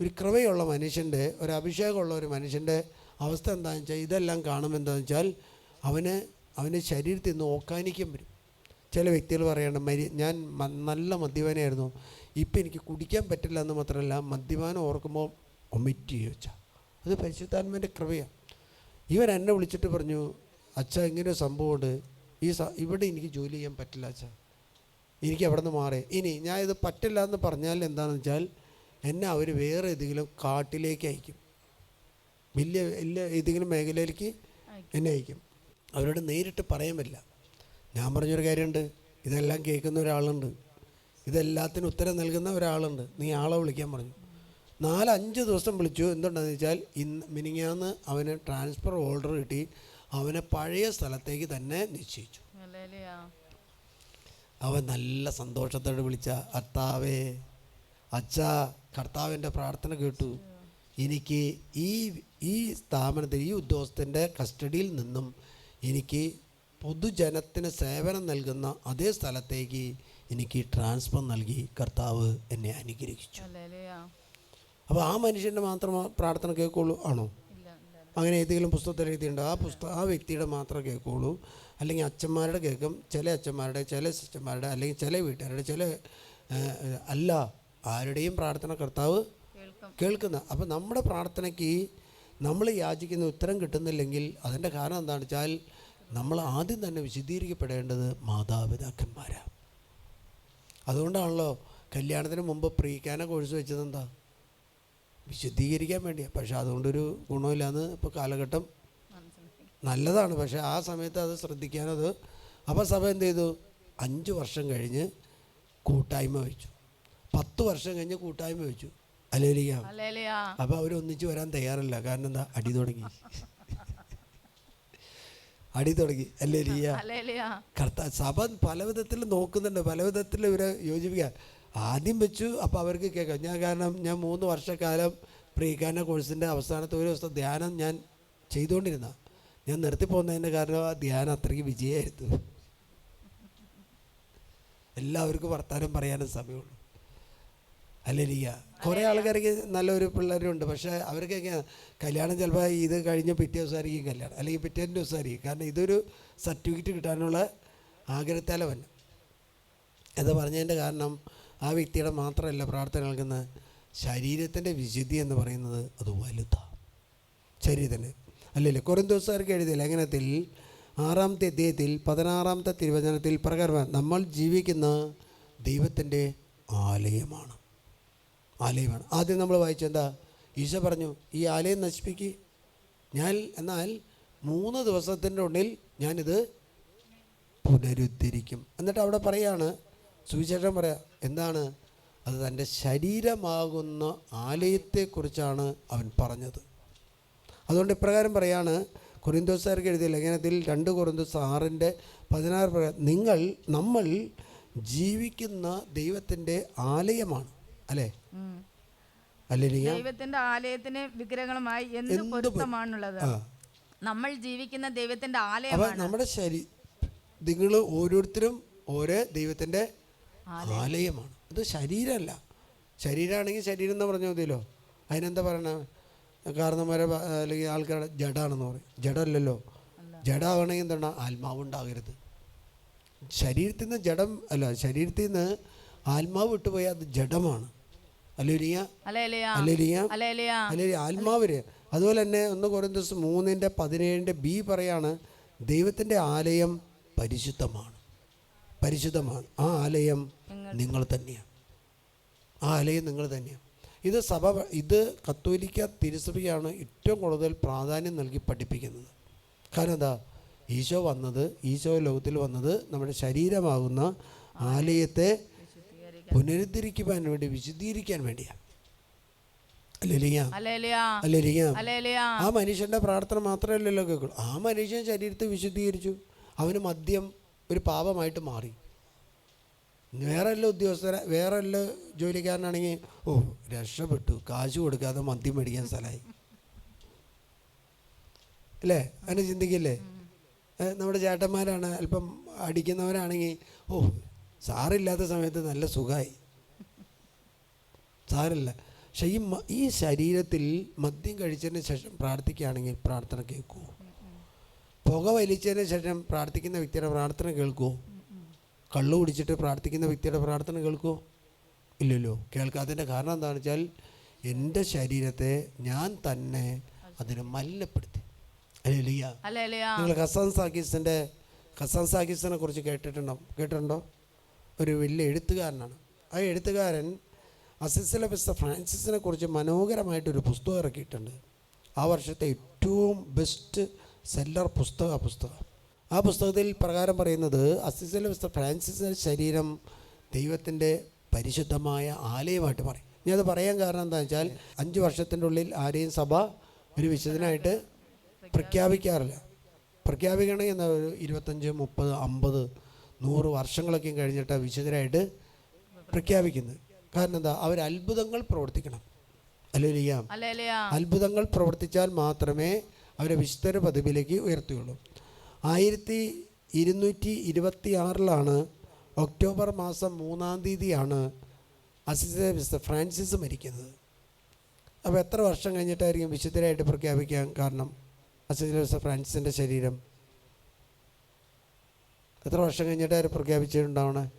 ഒരു ക്രമയുള്ള മനുഷ്യന്റെ ഒരു അഭിഷേകമുള്ള ഒരു മനുഷ്യന്റെ അവസ്ഥ എന്താണെന്ന് വെച്ചാൽ ഇതെല്ലാം കാണുമെന്താണെന്ന് വെച്ചാൽ അവന് അവന്റെ ശരീരത്തിൽ നിന്ന് ഓക്കാനിക്കാൻ വരും. ചില വ്യക്തികൾ പറയണം മരി ഞാൻ നല്ല മദ്യപാനായിരുന്നു. ഇപ്പം എനിക്ക് കുടിക്കാൻ പറ്റില്ല എന്ന് മാത്രമല്ല മദ്യപാനം ഓർക്കുമ്പോൾ ഒമിറ്റ് ചെയ്യുക വെച്ചാൽ അത് പരിശുദ്ധാത്മന്റെ കൃപയാണ്. ഇവൻ എന്നെ വിളിച്ചിട്ട് പറഞ്ഞു അച്ഛ ഇങ്ങനെ സംഭവമുണ്ട്. ഈ സ ഇവിടെ എനിക്ക് ജോലി ചെയ്യാൻ പറ്റില്ല അച്ഛാ. എനിക്ക് അവിടെ നിന്ന് മാറി. ഇനി ഞാൻ ഇത് പറ്റില്ല എന്ന് പറഞ്ഞാൽ എന്താണെന്ന് വെച്ചാൽ എന്നെ അവർ വേറെ ഏതെങ്കിലും കാട്ടിലേക്ക് അയക്കും. വലിയ വലിയ ഏതെങ്കിലും മേഖലയിലേക്ക് എന്നെ അയക്കും. അവരോട് നേരിട്ട് പറയാൻ പറ്റില്ല. ഞാൻ പറഞ്ഞൊരു കാര്യമുണ്ട്. ഇതെല്ലാം കേൾക്കുന്ന ഒരാളുണ്ട്. ഇതെല്ലാത്തിനും ഉത്തരം നൽകുന്ന ഒരാളുണ്ട്. നീ ആളെ വിളിക്കാൻ പറഞ്ഞു. നാലഞ്ച് ദിവസം വിളിച്ചു. എന്തുണ്ടെന്ന് വെച്ചാൽ ഇന്ന് മിനിങ്ങാന്ന് അവന് ട്രാൻസ്ഫർ ഓർഡർ കിട്ടി. അവനെ പഴയ സ്ഥലത്തേക്ക് തന്നെ നിശ്ചയിച്ചു. അവൻ നല്ല സന്തോഷത്തോടെ വിളിച്ച കർത്താവേ അച്ഛ കർത്താവിന്റെ പ്രാർത്ഥന കേട്ടു എനിക്ക് ഈ ഈ സ്ഥാപനത്തിൽ ഈ ഉദ്യോഗസ്ഥന്റെ കസ്റ്റഡിയിൽ നിന്നും എനിക്ക് പൊതുജനത്തിന് സേവനം നൽകുന്ന അതേ സ്ഥലത്തേക്ക് എനിക്ക് ട്രാൻസ്ഫർ നൽകി കർത്താവ് എന്നെ അനുഗ്രഹിച്ചു. അപ്പോൾ ആ മനുഷ്യന്റെ മാത്രം പ്രാർത്ഥന കേൾക്കുള്ളൂ ആണോ അങ്ങനെ ഏതെങ്കിലും പുസ്തകത്തിൽ എഴുതിയുണ്ട് ആ പുസ്തകം ആ വ്യക്തിയുടെ മാത്രമേ കേൾക്കുള്ളൂ. അല്ലെങ്കിൽ അച്ഛന്മാരുടെ കേൾക്കും. ചില അച്ഛന്മാരുടെ ചില സിസ്റ്റർമാരുടെ അല്ലെങ്കിൽ ചില വീട്ടുകാരുടെ ചില അല്ല ആരുടെയും പ്രാർത്ഥന കർത്താവ് കേൾക്കും. കേൾക്കുന്ന. അപ്പോൾ നമ്മുടെ പ്രാർത്ഥനയ്ക്ക് നമ്മൾ യാചിക്കുന്ന ഉത്തരം കിട്ടുന്നില്ലെങ്കിൽ അതിന്റെ കാരണം എന്താണെന്ന് വെച്ചാൽ നമ്മൾ ആദ്യം തന്നെ വിശദീകരിക്കപ്പെടേണ്ടത് മാതാപിതാക്കന്മാരാണ് അതുകൊണ്ടാണല്ലോ കല്യാണത്തിന് മുമ്പ് പ്രീക്കാന കോഴ്സ് വെച്ചത് എന്താ വിശുദ്ധീകരിക്കാൻ വേണ്ടിയാണ് പക്ഷെ അതുകൊണ്ടൊരു ഗുണമില്ലാന്ന് ഇപ്പോൾ കാലഘട്ടം നല്ലതാണ്. പക്ഷേ ആ സമയത്ത് അത് ശ്രദ്ധിക്കാനത് അപ്പോൾ സഭ എന്ത് ചെയ്തു? അഞ്ച് വർഷം കഴിഞ്ഞ് കൂട്ടായ്മ വെച്ചു. പത്ത് വർഷം കഴിഞ്ഞ് കൂട്ടായ്മ വെച്ചു. ഹല്ലേലൂയ അപ്പോൾ അവരൊന്നിച്ച് വരാൻ തയ്യാറല്ല. കാരണം എന്താ? അടി തുടങ്ങി. അടി തുടങ്ങി. അല്ലേ ലിയ കർത്ത സഭ പല വിധത്തിൽ നോക്കുന്നുണ്ട്. പല വിധത്തിൽ ഇവരെ യോജിപ്പിക്കാൻ. ആദ്യം വെച്ചു അപ്പോൾ അവർക്ക് കേൾക്കാം. ഞാൻ കാരണം ഞാൻ മൂന്ന് വർഷക്കാലം പ്രീകാരണ കോഴ്സിന്റെ അവസാനത്തെ ഒരു ദിവസം ധ്യാനം ഞാൻ ചെയ്തുകൊണ്ടിരുന്ന. ഞാൻ നിർത്തി പോകുന്നതിന്റെ കാരണം ആ ധ്യാനം അത്രയ്ക്ക് വിജയമായിരുന്നു. എല്ലാവർക്കും വർത്താനം പറയാനും സമയമുള്ളൂ. അല്ലെനിക്ക കുറേ ആൾക്കാർക്ക് നല്ലൊരു പിള്ളേരുണ്ട്. പക്ഷേ അവർക്കൊക്കെ കല്യാണം ചിലപ്പോൾ ഇത് കഴിഞ്ഞ് പിറ്റേ ദിവസമായിരിക്കും കല്യാണം. അല്ലെങ്കിൽ പിറ്റേന്റെ ദിവസമായിരിക്കും. കാരണം ഇതൊരു സർട്ടിഫിക്കറ്റ് കിട്ടാനുള്ള ആഗ്രഹത്താലവൻ എന്ന് പറഞ്ഞതിന്റെ കാരണം ആ വ്യക്തിയുടെ മാത്രമല്ല പ്രാർത്ഥന നൽകുന്ന ശരീരത്തിന്റെ വിശുദ്ധി എന്ന് പറയുന്നത് അത് വലുതാണ് ശരീരത്തിന്. അല്ലല്ലേ കുറേ ദിവസക്കാർക്ക് എഴുതിയ ലേഖനത്തിൽ ആറാമത്തെ അധ്യായത്തിൽ പതിനാറാമത്തെ തിരുവചനത്തിൽ പ്രകാരം നമ്മൾ ജീവിക്കുന്ന ദൈവത്തിന്റെ ആലയമാണ്. ആലയമാണ്. ആദ്യം നമ്മൾ വായിച്ചെന്താ ഈശോ പറഞ്ഞു ഈ ആലയം നശിപ്പിക്കുക ഞാൻ എന്നാൽ മൂന്ന് ദിവസത്തിന്റെ ഉള്ളിൽ ഞാനിത് പുനരുദ്ധരിക്കും. എന്നിട്ട് അവിടെ പറയാണ് സുവിശേഷം പറയാ എന്താണ്? അത് തന്റെ ശരീരമാകുന്ന ആലയത്തെക്കുറിച്ചാണ് അവൻ പറഞ്ഞത്. അതുകൊണ്ട് ഇപ്രകാരം പറയാണ് കുറിന്തോസാർക്ക് എഴുതിയ ലേഖനത്തിൽ രണ്ട് കുറിന്തോസ് ആറിന്റെ പതിനാറ് പ്രകാരം നിങ്ങൾ നമ്മൾ ജീവിക്കുന്ന ദൈവത്തിന്റെ ആലയമാണ്. അല്ലേ? ദൈവത്തിന്റെ ആലയത്തിന് വിഗ്രഹങ്ങളുമായി എന്ത് പൊരുത്തമാണുള്ളത്? നമ്മൾ ജീവിക്കുന്ന ദൈവത്തിന്റെ ആലയമാണ്. നമ്മുടെ ശരീരം നിങ്ങൾ ഓരോരുത്തരും ഓരോ ദൈവത്തിന്റെ ആലയമാണ്. അത് ശരീരമല്ല. ശരീരമാണെങ്കിൽ ശരീരം എന്ന് പറഞ്ഞാൽ മതിയല്ലോ. അതിനെന്താ പറയണ? കാരണന്മാരെ അല്ലെങ്കിൽ ആൾക്കാരുടെ ജഡാണെന്ന് പറയും. ജഡമല്ലല്ലോ. ജഡമാണെങ്കിൽ എന്താണ്? ആത്മാവ് ഉണ്ടാകരുത്. ശരീരത്തിൽ നിന്ന് ജഡം അല്ല ശരീരത്തിൽ നിന്ന് ആത്മാവ് വിട്ടുപോയാൽ അത് ജഡമാണ്. ആത്മാവര് ആത്മാവിന് അതുപോലെ തന്നെ ഒന്ന് കുറേ ദിവസം മൂന്നിന്റെ പതിനേഴിന്റെ ബി പറയാണ് ദൈവത്തിന്റെ ആലയം പരിശുദ്ധമാണ്. പരിശുദ്ധമാണ്. ആ ആലയം നിങ്ങൾ തന്നെയാണ് ആ അലയും നിങ്ങൾ തന്നെയാണ് ഇത് സഭ ഇത് കത്തോലിക്ക തിരുസഭയാണ് ഏറ്റവും കൂടുതൽ പ്രാധാന്യം നൽകി പഠിപ്പിക്കുന്നത്. കാരണം എന്താ? ഈശോ വന്നത് ഈശോ ലോകത്തിൽ വന്നത് നമ്മുടെ ശരീരമാകുന്ന ആലയത്തെ പുനരുദ്ധരിക്കുവാൻ വേണ്ടി വിശുദ്ധീകരിക്കാൻ വേണ്ടിയാണ് ആ മനുഷ്യന്റെ പ്രാർത്ഥന മാത്രമല്ലല്ലോ കേൾക്കുള്ളൂ. ആ മനുഷ്യൻ ശരീരത്തെ വിശുദ്ധീകരിച്ചു. അവന് മദ്യം ഒരു പാപമായിട്ട് മാറി. വേറെ എല്ലാ ഉദ്യോഗസ്ഥരെ വേറെ എല്ലാ ജോലിക്കാരനാണെങ്കിൽ ഓ രക്ഷപ്പെട്ടു. കാശ് കൊടുക്കാതെ മദ്യം മേടിക്കാൻ സ്ഥലമായി അല്ലേ? അങ്ങനെ ചിന്തിക്കില്ലേ? നമ്മുടെ ചേട്ടന്മാരാണ് അല്പം അടിക്കുന്നവരാണെങ്കിൽ ഓ സാറില്ലാത്ത സമയത്ത് നല്ല സുഖമായി സാറില്ല പക്ഷെ ഈ ഈ ശരീരത്തിൽ മദ്യം കഴിച്ചതിന് ശേഷം പ്രാർത്ഥിക്കുകയാണെങ്കിൽ പ്രാർത്ഥന കേൾക്കുമോ പുക വലിച്ചതിന് ശേഷം പ്രാർത്ഥിക്കുന്ന വ്യക്തിയുടെ പ്രാർത്ഥന കേൾക്കുമോ കള്ളു കുടിച്ചിട്ട് പ്രാർത്ഥിക്കുന്ന വ്യക്തിയുടെ പ്രാർത്ഥന കേൾക്കുമോ ഇല്ലല്ലോ. കേൾക്കാത്തതിന്റെ കാരണം എന്താണെന്ന് വെച്ചാൽ എന്റെ ശരീരത്തെ ഞാൻ തന്നെ അതിനെ മല്ലപ്പെടുത്തി അല്ലേ ലിയ ഹല്ലേലൂയ. നിങ്ങൾ ഹസാൻ സാക്കിസിന്റെ ഹസാൻ സാക്കിസിനെ കുറിച്ച് കേട്ടിട്ടുണ്ടോ? കേട്ടിട്ടുണ്ടോ? ഒരു വലിയ എഴുത്തുകാരനാണ്. ആ എഴുത്തുകാരൻ അസിസിലെ മിസ്റ്റർ ഫ്രാൻസിസിനെ കുറിച്ച് മനോഹരമായിട്ടൊരു പുസ്തകം ഇറക്കിയിട്ടുണ്ട്. ആ വർഷത്തെ ഏറ്റവും ബെസ്റ്റ് സെല്ലർ പുസ്തക പുസ്തകം. ആ പുസ്തകത്തിൽ പ്രകാരം പറയുന്നത് അസിസിലെ മിസ്റ്റർ ഫ്രാൻസിസിന്റെ ശരീരം ദൈവത്തിന്റെ പരിശുദ്ധമായ ആലയമായിട്ട് പറയും. ഞാൻ അത് പറയാൻ കാരണം എന്താ വെച്ചാൽ അഞ്ച് വർഷത്തിന്റെ ഉള്ളിൽ ആരെയും സഭ ഒരു വിശുദ്ധനായിട്ട് പ്രഖ്യാപിക്കാറില്ല. പ്രഖ്യാപിക്കണമെങ്കിൽ എന്താ ഒരു ഇരുപത്തഞ്ച് മുപ്പത് അമ്പത് നൂറ് വർഷങ്ങളൊക്കെയും കഴിഞ്ഞിട്ട് വിശുദ്ധരായിട്ട് പ്രഖ്യാപിക്കുന്നത്. കാരണം എന്താ? അവർ അത്ഭുതങ്ങൾ പ്രവർത്തിക്കണം. അല്ലെങ്കിൽ അത്ഭുതങ്ങൾ പ്രവർത്തിച്ചാൽ മാത്രമേ അവരെ വിശുദ്ധര പദവിയിലേക്ക് ഉയർത്തുകയുള്ളൂ. ആയിരത്തി ഇരുന്നൂറ്റി ഇരുപത്തി ആറിലാണ് ഒക്ടോബർ മാസം മൂന്നാം തീയതിയാണ് അസിസ്റ്റ മിസ്റ്റർ ഫ്രാൻസിസ് മരിക്കുന്നത്. അപ്പോൾ എത്ര വർഷം കഴിഞ്ഞിട്ടായിരിക്കും വിശുദ്ധരായിട്ട് പ്രഖ്യാപിക്കാൻ കാരണം അസിസ്റ്റ മിസ്റ്റർ ഫ്രാൻസിസിന്റെ ശരീരം? എത്ര വർഷം കഴിഞ്ഞിട്ടായിരുന്നു പ്രഖ്യാപിച്ചിട്ടുണ്ടാവണേ?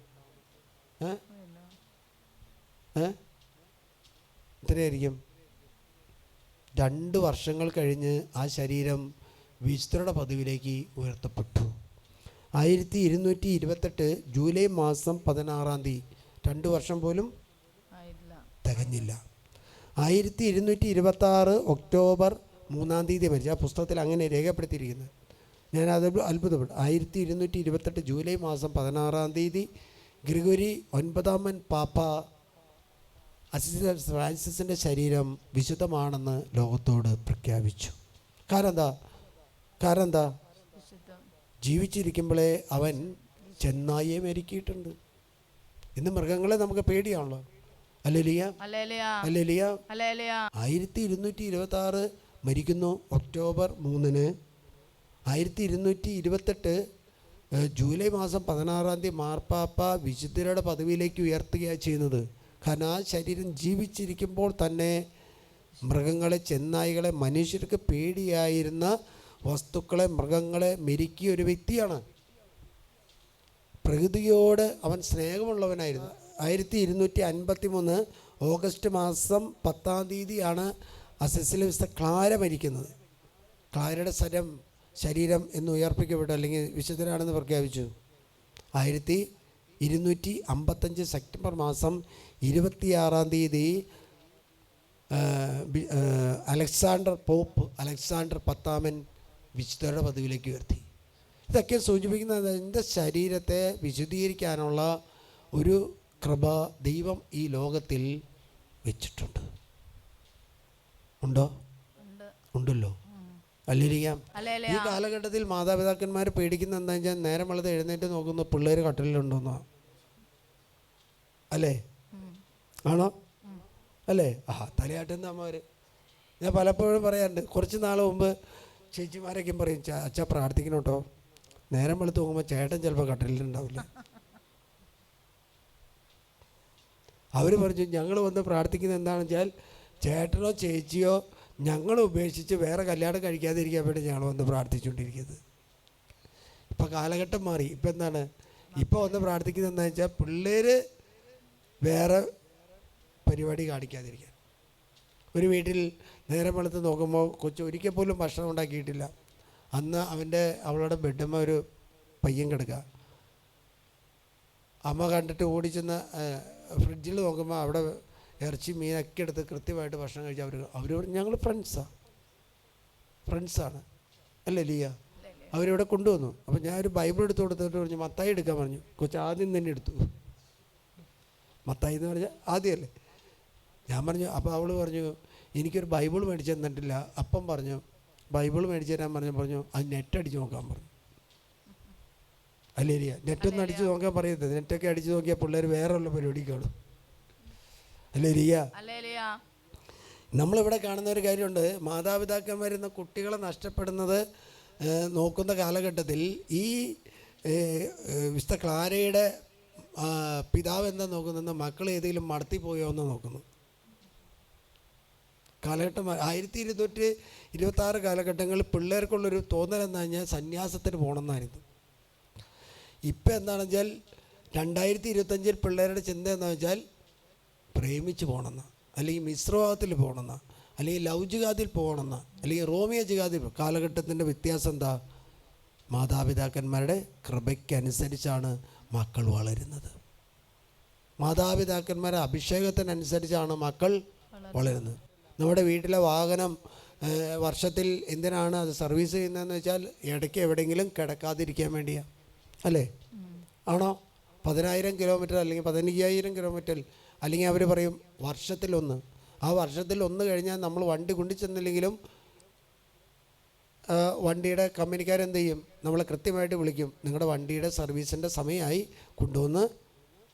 ഏ? ഏ? എത്രയായിരിക്കും രണ്ട് വർഷങ്ങൾ കഴിഞ്ഞ് ആ ശരീരം വിശുദ്ധരുടെ പദവിയിലേക്ക് ഉയർത്തപ്പെട്ടു. ആയിരത്തി ഇരുന്നൂറ്റി ഇരുപത്തെട്ട് ജൂലൈ മാസം പതിനാറാം തീയതി. രണ്ട് വർഷം പോലും തികഞ്ഞില്ല. ആയിരത്തി ഇരുന്നൂറ്റി ഇരുപത്തി ആറ് ഒക്ടോബർ മൂന്നാം തീയതി മരിച്ചു. ആ പുസ്തകത്തിൽ അങ്ങനെ രേഖപ്പെടുത്തിയിരിക്കുന്നത് ഞാൻ അത് അത്ഭുതപ്പെട്ടു. ആയിരത്തി ഇരുന്നൂറ്റി ഇരുപത്തെട്ട് ജൂലൈ മാസം പതിനാറാം തീയതി ഗ്രിഗോരി ഒൻപതാമൻ പാപ്പ അസിസ്റ്റന്റ് ഫ്രാൻസിസിന്റെ ശരീരം വിശുദ്ധമാണെന്ന് ലോകത്തോട് പ്രഖ്യാപിച്ചു. കാരണം എന്താ? കാരണം എന്താ? ജീവിച്ചിരിക്കുമ്പോഴേ അവൻ ചെന്നായിയെ മെരുക്കിയിട്ടുണ്ട്. ഇന്ന് മൃഗങ്ങളെ നമുക്ക് പേടിയാണല്ലോ. അല്ലെലിയ അല്ലെലിയ ആയിരത്തി ഇരുന്നൂറ്റി ഇരുപത്തി ആറ് മരിക്കുന്നു ഒക്ടോബർ മൂന്നിന്. ആയിരത്തി ഇരുന്നൂറ്റി ഇരുപത്തെട്ട് ജൂലൈ മാസം പതിനാറാം തീയതി മാർപ്പാപ്പ വിശുദ്ധരുടെ പദവിയിലേക്ക് ഉയർത്തുകയാണ് ചെയ്യുന്നത്. കാരണം ആ ശരീരം ജീവിച്ചിരിക്കുമ്പോൾ തന്നെ മൃഗങ്ങളെ ചെന്നായികളെ മനുഷ്യർക്ക് പേടിയായിരുന്ന വസ്തുക്കളെ മൃഗങ്ങളെ മെരുക്കിയ ഒരു വ്യക്തിയാണ്. പ്രകൃതിയോട് അവൻ സ്നേഹമുള്ളവനായിരുന്നു. ആയിരത്തി ഇരുന്നൂറ്റി അൻപത്തി മൂന്ന് ഓഗസ്റ്റ് മാസം പത്താം തീയതിയാണ് അസസിലെ ക്ലാര മരിക്കുന്നത്. ക്ലാരയുടെ സ്ഥലം ശരീരം എന്ന് ഉയർപ്പിക്കപ്പെട്ടു അല്ലെങ്കിൽ വിശുദ്ധനാണെന്ന് പ്രഖ്യാപിച്ചു. ആയിരത്തി ഇരുന്നൂറ്റി അമ്പത്തഞ്ച് സെപ്റ്റംബർ മാസം ഇരുപത്തിയാറാം തീയതി അലക്സാണ്ടർ പോപ്പ് അലക്സാണ്ടർ പത്താമൻ വിശുദ്ധരുടെ പദവിയിലേക്ക് ഉയർത്തി. ഇതൊക്കെ സൂചിപ്പിക്കുന്നത് എന്റെ ശരീരത്തെ വിശുദ്ധീകരിക്കാനുള്ള ഒരു കൃപ ദൈവം ഈ ലോകത്തിൽ വെച്ചിട്ടുണ്ട്. ഉണ്ടോ? ഉണ്ട്. ഉണ്ടല്ലോ. അല്ലിരിക്കാം. ഈ കാലഘട്ടത്തിൽ മാതാപിതാക്കന്മാർ പേടിക്കുന്ന എന്താ വെച്ചാൽ നേരം വളരെ എഴുന്നേറ്റ് നോക്കുന്ന പിള്ളേർ കട്ടലിലുണ്ടോന്നോ. അല്ലേ? ആണോ? അല്ലേ? ആ തലയാട്ടുന്ന അമ്മമാർ ഞാൻ പലപ്പോഴും പറയാറുണ്ട് കുറച്ച് നാൾ മുമ്പ് ചേച്ചിമാരൊക്കെ പറയും അച്ഛ പ്രാർത്ഥിക്കണം കേട്ടോ നേരം വെളുത്ത് നോക്കുമ്പോൾ ചേട്ടൻ ചിലപ്പോൾ കട്ടലിലുണ്ടാവില്ല. അവർ പറഞ്ഞു ഞങ്ങൾ വന്ന് പ്രാർത്ഥിക്കുന്നത് എന്താണെന്ന് വെച്ചാൽ ചേട്ടനോ ചേച്ചിയോ ഞങ്ങൾ ഉപേക്ഷിച്ച് വേറെ കല്യാണം കഴിക്കാതിരിക്കാൻ വേണ്ടി ഞങ്ങൾ വന്ന് പ്രാർത്ഥിച്ചുകൊണ്ടിരിക്കുന്നത്. ഇപ്പം കാലഘട്ടം മാറി. ഇപ്പം എന്താണ്? ഇപ്പോൾ വന്ന് പ്രാർത്ഥിക്കുന്നത് എന്താണെന്ന് വെച്ചാൽ പിള്ളേർ വേറെ പരിപാടി കാണിക്കാതിരിക്കാൻ. ഒരു വീട്ടിൽ നേരം വെളുത്ത് നോക്കുമ്പോൾ കൊച്ചു ഒരിക്കൽ പോലും ഭക്ഷണം ഉണ്ടാക്കിയിട്ടില്ല. അന്ന് അവന്റെ അവളുടെ ബെഡമ്മ ഒരു പയ്യൻ കിടക്കുക. അമ്മ കണ്ടിട്ട് ഓടിച്ചെന്ന് ഫ്രിഡ്ജിൽ നോക്കുമ്പോൾ അവിടെ ഇറച്ചി മീനൊക്കെ എടുത്ത് കൃത്യമായിട്ട് ഭക്ഷണം കഴിച്ച് അവർ അവർ ഞങ്ങൾ ഫ്രണ്ട്സാണ് ഫ്രണ്ട്സാണ്. അല്ലേ ലിയ? അവരിവിടെ കൊണ്ടുവന്നു. അപ്പോൾ ഞാൻ ഒരു ബൈബിൾ എടുത്ത് കൊടുത്തിട്ട് പറഞ്ഞു മത്തായി എടുക്കാൻ പറഞ്ഞു. കൊച്ചു ആദ്യം തന്നെ എടുത്തു. മത്തായി എന്ന് പറഞ്ഞാൽ ആദ്യമല്ലേ? ഞാൻ പറഞ്ഞു അപ്പോൾ അവൾ പറഞ്ഞു എനിക്കൊരു ബൈബിൾ മേടിച്ചു തന്നിട്ടില്ല. അപ്പം പറഞ്ഞു ബൈബിൾ മേടിച്ചു തരാൻ പറഞ്ഞു പറഞ്ഞു അത് നെറ്റ് അടിച്ച് നോക്കാൻ പറഞ്ഞു. അല്ലേരിയ നെറ്റ് നെറ്റൊന്നും അടിച്ച് നോക്കാൻ പറയരുത്. നെറ്റൊക്കെ അടിച്ച് നോക്കിയാൽ പിള്ളേർ വേറെ ഉള്ള പരിപാടി കാണും അല്ലേ ഇരിയ ഹല്ലേലൂയ നമ്മളിവിടെ കാണുന്ന ഒരു കാര്യമുണ്ട്. മാതാപിതാക്കന്മാരുന്ന കുട്ടികളെ നഷ്ടപ്പെടുന്നത് നോക്കുന്ന കാലഘട്ടത്തിൽ ഈ വിശുദ്ധ ക്ലാരയുടെ പിതാവ് എന്താ നോക്കുന്നത് മക്കൾ ഏതെങ്കിലും മടത്തി പോയോ എന്ന് നോക്കുന്നു. കാലഘട്ടം ആയിരത്തി ഇരുന്നൂറ്റി ഇരുപത്തി ആറ് കാലഘട്ടങ്ങളിൽ പിള്ളേർക്കുള്ളൊരു തോന്നൽ എന്ന് കഴിഞ്ഞാൽ സന്യാസത്തിന് പോകണമെന്നായിരുന്നു. ഇപ്പം എന്താണെന്ന് വെച്ചാൽ രണ്ടായിരത്തി ഇരുപത്തഞ്ചിൽ പിള്ളേരുടെ ചിന്ത എന്ന് വെച്ചാൽ പ്രേമിച്ച് പോകണമെന്ന് അല്ലെങ്കിൽ മിശ്രഭാവത്തിൽ പോകണമെന്ന് അല്ലെങ്കിൽ ലവ് ജിഹാദിൽ പോകണമെന്ന് അല്ലെങ്കിൽ റോമിയ ജിഹാദിൽ കാലഘട്ടത്തിന്റെ വ്യത്യാസം എന്താ? മാതാപിതാക്കന്മാരുടെ കൃപയ്ക്കനുസരിച്ചാണ് മക്കൾ വളരുന്നത്. മാതാപിതാക്കന്മാരുടെ അഭിഷേകത്തിനനുസരിച്ചാണ് മക്കൾ വളരുന്നത്. നമ്മുടെ വീട്ടിലെ വാഹനം വർഷത്തിൽ എന്തിനാണ് അത് സർവീസ് ചെയ്യുന്നതെന്ന് വെച്ചാൽ ഇടയ്ക്ക് എവിടെയെങ്കിലും കിടക്കാതിരിക്കാൻ വേണ്ടിയാണ് അല്ലേ? ആണോ? പതിനായിരം കിലോമീറ്റർ അല്ലെങ്കിൽ പതിനയ്യായിരം കിലോമീറ്റർ അല്ലെങ്കിൽ അവർ പറയും വർഷത്തിലൊന്ന്. ആ വർഷത്തിൽ ഒന്ന് കഴിഞ്ഞാൽ നമ്മൾ വണ്ടി കൊണ്ടു ചെന്നില്ലെങ്കിലും വണ്ടിയുടെ കമ്പനിക്കാരെന്ത് ചെയ്യും? നമ്മളെ കൃത്യമായിട്ട് വിളിക്കും. നിങ്ങളുടെ വണ്ടിയുടെ സർവീസിന്റെ സമയമായി കൊണ്ടുവന്ന്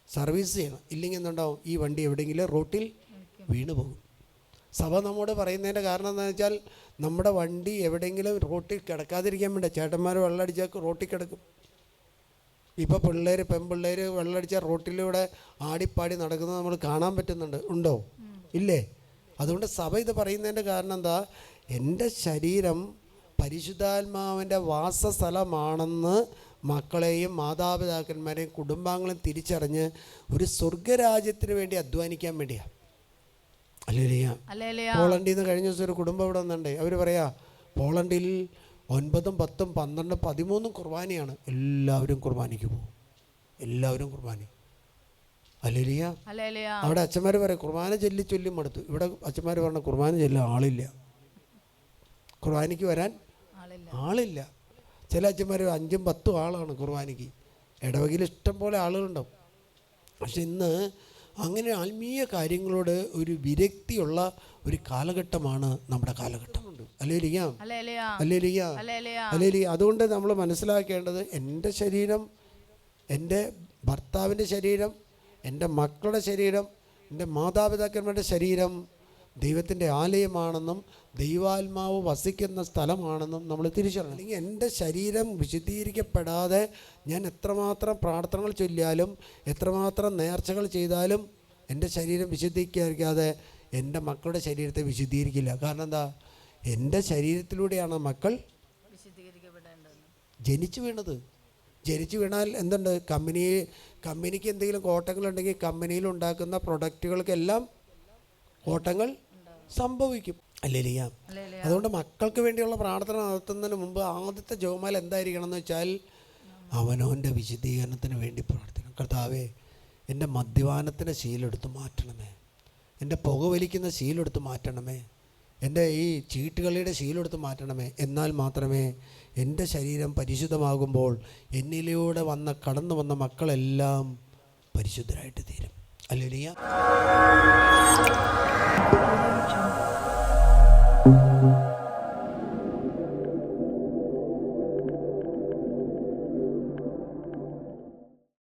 സർവീസ് ചെയ്യണം. ഇല്ലെങ്കിൽ എന്തുണ്ടാവും? ഈ വണ്ടി എവിടെയെങ്കിലും റോട്ടിൽ വീണ് പോകും സഭ നമ്മോട് പറയുന്നതിന്റെ കാരണം എന്താണെന്ന് വെച്ചാൽ നമ്മുടെ വണ്ടി എവിടെയെങ്കിലും റോട്ടിൽ കിടക്കാതിരിക്കാൻ വേണ്ട. ചേട്ടന്മാർ വെള്ളമടിച്ചാൽ റോട്ടിൽ കിടക്കും. ഇപ്പോൾ പിള്ളേർ പെൺപിള്ളേർ വെള്ളമടിച്ചാൽ റോട്ടിലൂടെ ആടിപ്പാടി നടക്കുന്നത് നമ്മൾ കാണാൻ പറ്റുന്നുണ്ട്. ഉണ്ടോ? ഇല്ലേ? അതുകൊണ്ട് സഭ ഇത് പറയുന്നതിന്റെ കാരണം എന്താ? എന്റെ ശരീരം പരിശുദ്ധാത്മാവിന്റെ വാസസ്ഥലമാണെന്ന് മക്കളെയും മാതാപിതാക്കന്മാരെയും കുടുംബാംഗങ്ങളെയും തിരിച്ചറിഞ്ഞ് ഒരു സ്വർഗരാജ്യത്തിന് വേണ്ടി അധ്വാനിക്കാൻ വേണ്ടിയാണ് പോളണ്ടിൽ നിന്ന് കഴിഞ്ഞ ദിവസം ഒരു കുടുംബം ഇവിടെ വന്നിട്ടുണ്ട്. അവർ പറയാ പോളണ്ടിൽ ഒൻപതും പത്തും പന്ത്രണ്ടും പതിമൂന്നും കുർബാനയാണ്. എല്ലാവരും കുർബാനയ്ക്ക് പോകും. എല്ലാവരും കുർബാന. അല്ലേലിയ. അവിടെ അച്ഛന്മാർ പറയും കുർബാന ചൊല്ലി ചൊല്ലി മടുത്തു. ഇവിടെ അച്ഛന്മാർ പറഞ്ഞ കുർബാന ചൊല്ല ആളില്ല. കുർബാനയ്ക്ക് വരാൻ ആളില്ല. ആളില്ല. ചില അച്ഛന്മാർ അഞ്ചും പത്തും ആളാണ് കുർബാനയ്ക്ക്. ഇടവകയിൽ ഇഷ്ടം പോലെ ആളുകളുണ്ടാവും. പക്ഷെ ഇന്ന് അങ്ങനെ ആത്മീയ കാര്യങ്ങളോട് ഒരു വിരക്തിയുള്ള ഒരു കാലഘട്ടമാണ് നമ്മുടെ കാലഘട്ടം. അല്ലേ ഇരിക്കാം ഹല്ലേലൂയ അല്ലേ ഇരിക്കാം ഹല്ലേലൂയ അല്ലെങ്കിൽ അതുകൊണ്ട് നമ്മൾ മനസ്സിലാക്കേണ്ടത് എന്റെ ശരീരം എന്റെ ഭർത്താവിന്റെ ശരീരം എന്റെ മക്കളുടെ ശരീരം എന്റെ മാതാപിതാക്കന്മാരുടെ ശരീരം ദൈവത്തിന്റെ ആലയമാണെന്നും ദൈവാത്മാവ് വസിക്കുന്ന സ്ഥലമാണെന്നും നമ്മൾ തിരിച്ചറിയണം. അല്ലെങ്കിൽ എന്റെ ശരീരം വിശുദ്ധീകരിക്കപ്പെടാതെ ഞാൻ എത്രമാത്രം പ്രാർത്ഥനകൾ ചൊല്ലിയാലും എത്രമാത്രം നേർച്ചകൾ ചെയ്താലും എന്റെ ശരീരം വിശുദ്ധീകരിക്കാതെ എന്റെ മക്കളുടെ ശരീരത്തെ വിശുദ്ധീകരിക്കില്ല. കാരണം എന്താ? എന്റെ ശരീരത്തിലൂടെയാണ് മക്കൾ വിശുദ്ധീകരിക്കപ്പെടേണ്ടത്. ജനിച്ചു വീണത്. ജനിച്ചു വീണാൽ എന്തുണ്ട്? കമ്പനി കമ്പനിക്ക് എന്തെങ്കിലും കോട്ടങ്ങളുണ്ടെങ്കിൽ കമ്പനിയിൽ ഉണ്ടാക്കുന്ന പ്രൊഡക്റ്റുകൾക്കെല്ലാം കോട്ടങ്ങൾ സംഭവിക്കും. അല്ലേലിയ അതുകൊണ്ട് മക്കൾക്ക് വേണ്ടിയുള്ള പ്രാർത്ഥന നടത്തുന്നതിന് മുമ്പ് ആദ്യത്തെ ജോമാൽ എന്തായിരിക്കണം എന്ന് വെച്ചാൽ അവനവന്റെ വിശദീകരണത്തിന് വേണ്ടി പ്രാർത്ഥിക്കണം. കർത്താവേ എന്റെ മദ്യപാനത്തിന്റെ ശീലെടുത്ത് മാറ്റണമേ. എന്റെ പുകവലിക്കുന്ന ശീലെടുത്ത് മാറ്റണമേ. എന്റെ ഈ ചീട്ടുകളിയുടെ ശീലെടുത്ത് മാറ്റണമേ. എന്നാൽ മാത്രമേ എന്റെ ശരീരം പരിശുദ്ധമാകുമ്പോൾ എന്നിലൂടെ വന്ന കടന്നു വന്ന മക്കളെല്ലാം പരിശുദ്ധരായിട്ട് തീരും. അല്ലേ ലിയ